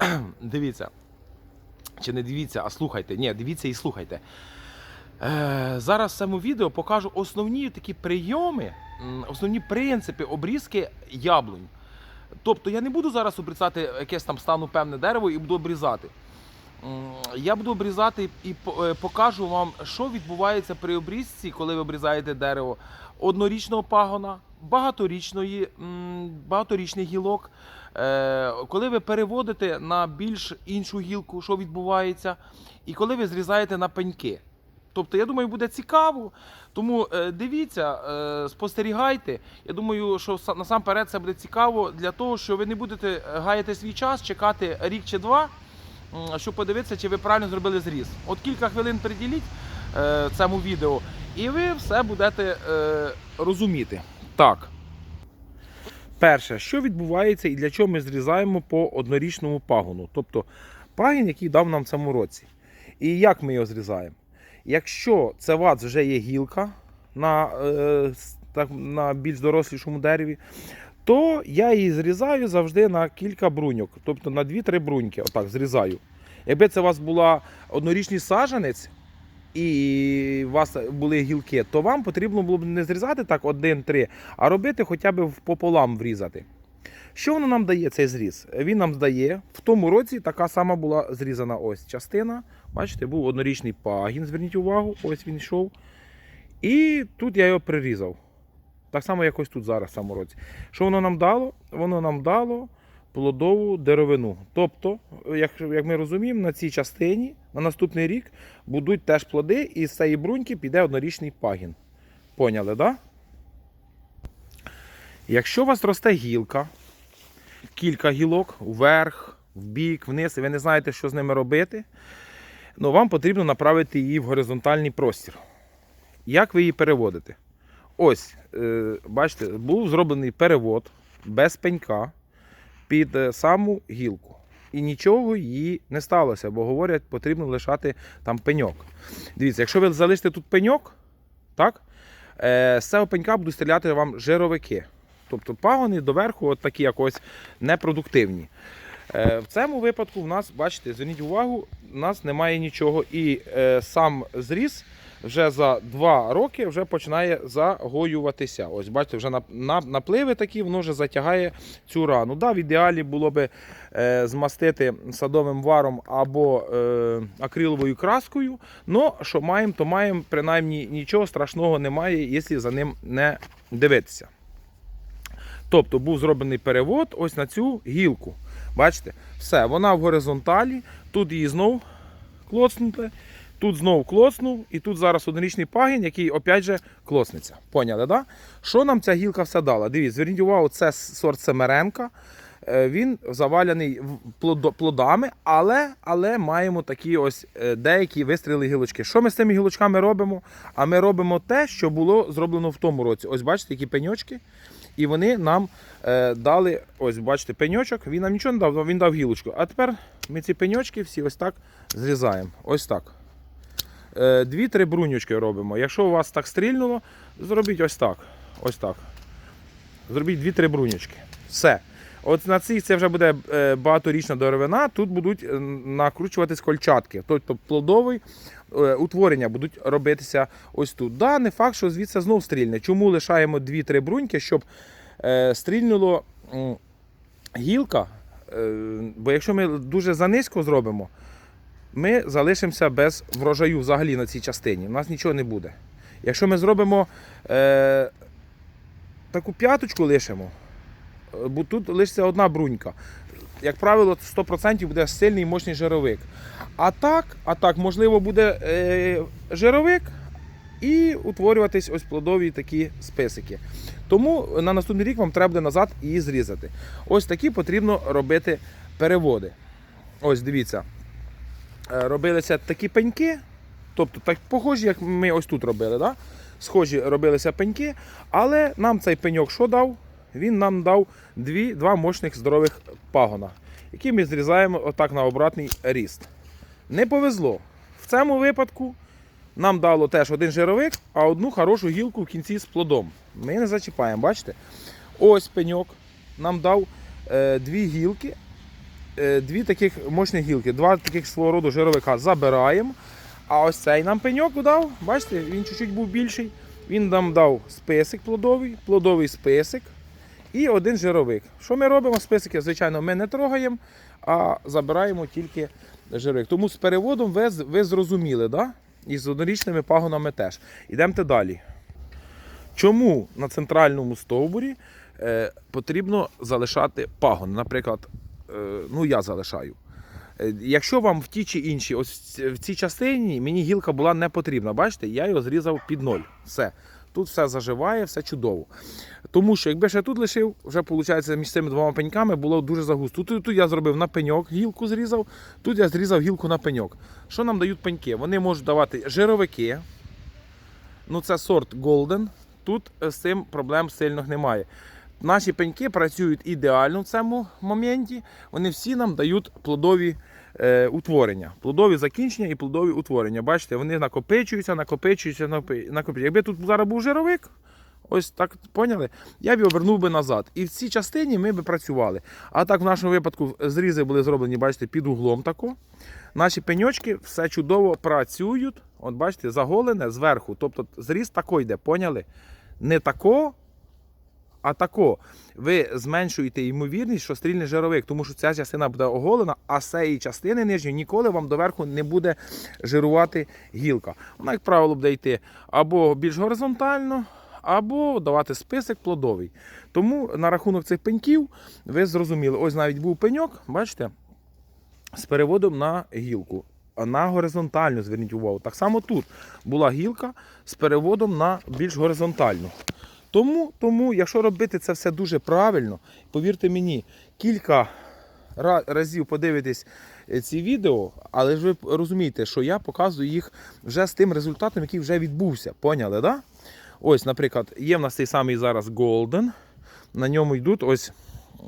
Дивіться. Чи не дивіться, а слухайте. Ні, дивіться і слухайте. Е, зараз в цьому відео покажу основні такі прийоми, основні принципи обрізки яблунь. Тобто я не буду зараз обрізати якесь там стану певне дерево і буду обрізати. Я буду обрізати і е, покажу вам, що відбувається при обрізці, коли ви обрізаєте дерево однорічного пагона, багаторічної, м, багаторічний гілок. Е, Коли ви переводите на більш іншу гілку, що відбувається, і коли ви зрізаєте на пеньки. Тобто, я думаю, буде цікаво. Тому е, дивіться, е, спостерігайте. Я думаю, що насамперед це буде цікаво для того, що ви не будете гаяти свій час, чекати рік чи два, щоб подивитися, чи ви правильно зробили зріз. От кілька хвилин приділіть цьому відео, і ви все будете розуміти. Так. Перше, що відбувається і для чого ми зрізаємо по однорічному пагону, тобто пагін, який дав нам цьому році. І як ми його зрізаємо? Якщо це вас вже є гілка на, е, так, на більш дорослішому дереві, то я її зрізаю завжди на кілька бруньок, тобто на 2-3 бруньки. Отак зрізаю. Якби це у вас була однорічний саджанець, і у вас були гілки, то вам потрібно було б не зрізати так один-три, а робити хоча б пополам врізати. Що воно нам дає цей зріз? Він нам здає, в тому році така сама була зрізана ось частина. Бачите, був однорічний пагін, зверніть увагу, ось він йшов. І тут я його прирізав. Так само, як ось тут зараз в цьому році. Що воно нам дало? Воно нам дало плодову деревину. Тобто, як, як ми розуміємо, на цій частині на наступний рік будуть теж плоди, і з цієї бруньки піде однорічний пагін. Поняли? Да? Якщо у вас росте гілка, кілька гілок вверх, вбік, вниз, і ви не знаєте, що з ними робити, ну, вам потрібно направити її в горизонтальний простір. Як ви її переводите? Ось, е, бачите, був зроблений перевод без пенька під е, саму гілку. І нічого їй не сталося, бо говорять, потрібно лишати там пеньок. Дивіться, якщо ви залишите тут пеньок, так, е, з цього пенька будуть стріляти вам жировики. Тобто пагони доверху от такі якось непродуктивні. Е, В цьому випадку в нас, бачите, зверніть увагу, у нас немає нічого. І е, сам зріз вже за два роки вже починає загоюватися. Ось бачите, вже на, на, напливи такі, воно вже затягає цю рану. Да, в ідеалі було би е, змастити садовим варом або е, акриловою краскою. але що маємо, то маємо, принаймні нічого страшного немає, якщо за ним не дивитися. Тобто був зроблений перевод ось на цю гілку. Бачите, все, вона в горизонталі, тут її знов клоцнути, тут знов клоцнув, і тут зараз однорічний пагін, який опять же клоцнеться. Поняли, да? Що нам ця гілка все дала? Дивіться, зверніть увагу, це сорт Семеренка. Е, Він заваляний плодами, але, але маємо такі ось е, деякі вистріли гілочки. Що ми з цими гілочками робимо? А ми робимо те, що було зроблено в тому році. Ось бачите, які пеньочки. І вони нам е, дали, ось бачите, пеньочок, він нам нічого не дав, він дав гілочку. А тепер ми ці пеньочки всі ось так зрізаємо. Ось так. Е, Дві-три брунючки робимо. Якщо у вас так стрільнуло, зробіть ось так. Ось так. Зробіть дві-три брунючки. Все. От на цих це вже буде е, багаторічна деревина, тут будуть е, накручуватись кольчатки. Тобто плодові е, утворення будуть робитися ось тут. Да, не факт, що звідси знов стрільне. Чому лишаємо 2-3 бруньки, щоб стрільнуло гілка? Бо якщо ми дуже занизько зробимо, ми залишимося без врожаю взагалі на цій частині. У нас нічого не буде. Якщо ми зробимо е, таку п'яточку лишимо, е, бо тут лишиться одна брунька. Як правило, 100% буде сильний мощний жировик. А так, а так, можливо, буде е, жировик і утворюватись ось плодові такі списики. Тому на наступний рік вам треба буде назад її зрізати. Ось такі потрібно робити переводи. Ось дивіться. Е, Робилися такі пеньки, тобто так похожі, як ми ось тут робили. Да? Схожі робилися пеньки, але нам цей пеньок що дав? Він нам дав дві, два мощних здорових пагона, які ми зрізаємо отак на обратний ріст. Не повезло. В цьому випадку нам дало теж один жировик, а одну хорошу гілку в кінці з плодом. Ми не зачіпаємо, бачите? Ось пеньок нам дав е, дві гілки, дві таких мощні гілки, два таких свого роду жировика забираємо. А ось цей нам пеньок дав, бачите, він чуть-чуть був більший. Він нам дав списик плодовий, плодовий списик і один жировик. Що ми робимо? Списики, звичайно, ми не трогаємо, а забираємо тільки жировик. Тому з переводом ви, ви зрозуміли, да? і з однорічними пагонами теж. Ідемте далі. Чому на центральному стовбурі е, потрібно залишати пагон? Наприклад, е, ну я залишаю. Е, Якщо вам в ті чи інші, ось в цій частині мені гілка була не потрібна, бачите, я його зрізав під ноль. Все. Тут все заживає, все чудово. Тому що якби ще тут лишив, вже виходить, між цими двома пеньками було дуже загусто. Тут, тут я зробив на пеньок, гілку зрізав, тут я зрізав гілку на пеньок. Що нам дають пеньки? Вони можуть давати жировики. Ну, це сорт Golden. Тут е, з цим проблем сильних немає. Наші пеньки працюють ідеально в цьому моменті. Вони всі нам дають плодові е, утворення. Плодові закінчення і плодові утворення. Бачите, вони накопичуються, накопичуються, накопичуються. Якби тут зараз був жировик, ось так поняли, я б його вернув би назад. І в цій частині ми б працювали. А так в нашому випадку зрізи були зроблені, бачите, під углом тако. Наші пеньочки все чудово працюють. От бачите, заголене зверху. Тобто зріз тако йде, поняли? Не тако, а тако. Ви зменшуєте ймовірність, що стрільне жировик, тому що ця частина буде оголена, а з цієї частини нижньої ніколи вам доверху не буде жирувати гілка. Вона, як правило, буде йти або більш горизонтально, або давати список плодовий. Тому на рахунок цих пеньків ви зрозуміли, ось навіть був пеньок, бачите, з переводом на гілку. На горизонтальну, зверніть увагу. Так само тут була гілка з переводом на більш горизонтальну. Тому, тому, якщо робити це все дуже правильно, повірте мені, кілька разів подивитесь е, ці відео, але ж ви розумієте, що я показую їх вже з тим результатом, який вже відбувся. Поняли, да? Ось, наприклад, є в нас цей самий зараз Golden. На ньому йдуть ось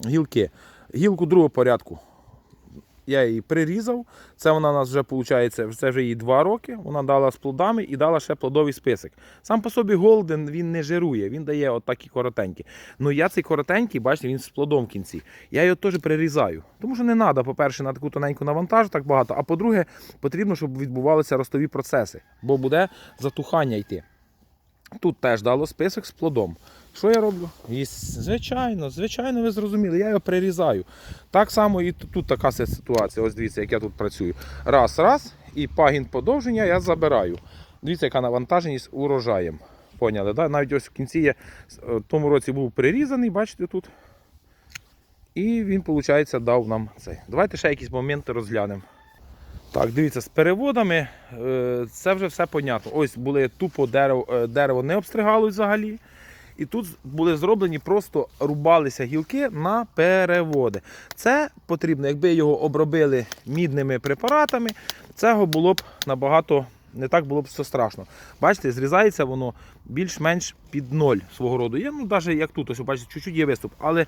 гілки. Гілку другого порядку. Я її прирізав. Це вона у нас вже виходить, це вже їй 2 роки. Вона дала з плодами і дала ще плодовий список. Сам по собі голден він не жирує, він дає отакі коротенькі. Ну я цей коротенький, бачите, він з плодом в кінці. Я його теж прирізаю. Тому що не треба, по-перше, на таку тоненьку навантажу так багато. А по-друге, потрібно, щоб відбувалися ростові процеси, бо буде затухання йти. Тут теж дало список з плодом. Що я роблю? І, звичайно, звичайно, ви зрозуміли, я його прирізаю. Так само і тут, така ситуація. Ось дивіться, як я тут працюю. Раз, раз, і пагін подовження я забираю. Дивіться, яка навантаженість урожаєм. Поняли, да? Навіть ось в кінці я в тому році був прирізаний, бачите тут. І він, виходить, дав нам цей. Давайте ще якісь моменти розглянемо. Так, дивіться, з переводами е, це вже все понятно. Ось були тупо дерево, е, дерево не обстригалось взагалі. І тут були зроблені, просто рубалися гілки на переводи. Це потрібно, якби його обробили мідними препаратами, цього було б набагато не так було б все страшно. Бачите, зрізається воно більш-менш під ноль свого роду. Є, ну, навіть як тут, ось, бачите, чуть-чуть є виступ. Але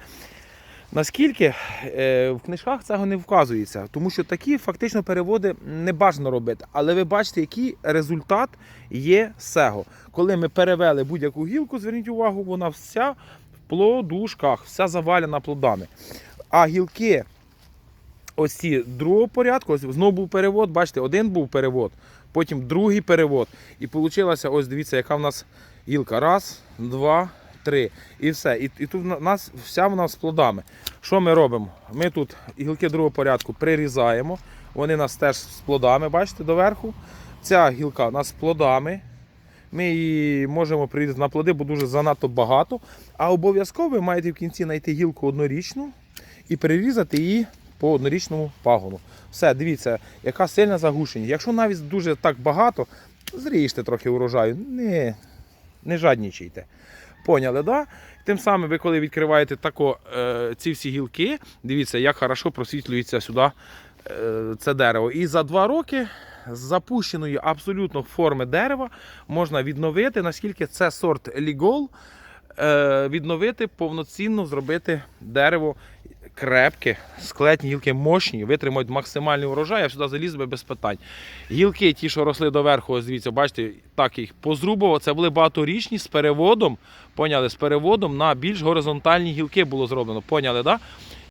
Наскільки е, в книжках цього не вказується, тому що такі фактично переводи не бажано робити. Але ви бачите, який результат є цього. Коли ми перевели будь-яку гілку, зверніть увагу, вона вся в плодушках, вся завалена плодами. А гілки, ось ці другого порядку, ось знову був перевод, бачите, один був перевод, потім другий перевод. І вийшло, ось дивіться, яка в нас гілка. Раз, два, три. І все. І, і тут в нас вся вона з плодами. Що ми робимо? Ми тут гілки другого порядку прирізаємо. Вони нас теж з плодами, бачите, доверху. Ця гілка у нас з плодами. Ми її можемо прирізати на плоди, бо дуже занадто багато. А обов'язково ви маєте в кінці знайти гілку однорічну і прирізати її по однорічному пагону. Все, дивіться, яка сильна загушеність. Якщо навіть дуже так багато, зріжте трохи урожаю. Не, не жаднічайте. Поняли, да? Тим самим ви, коли відкриваєте тако, е, ці всі гілки, дивіться, як хорошо просвітлюється сюди е, це дерево. І за два роки з запущеної абсолютно форми дерева можна відновити, наскільки це сорт Лігол, е, відновити повноцінно, зробити дерево крепке, склетні гілки мощні, витримують максимальний урожай, я сюди заліз би без питань. Гілки, ті, що росли доверху, ось дивіться, бачите, так їх позрубував. Це були багаторічні з переводом. Поняли, з переводом на більш горизонтальні гілки було зроблено. Поняли, да?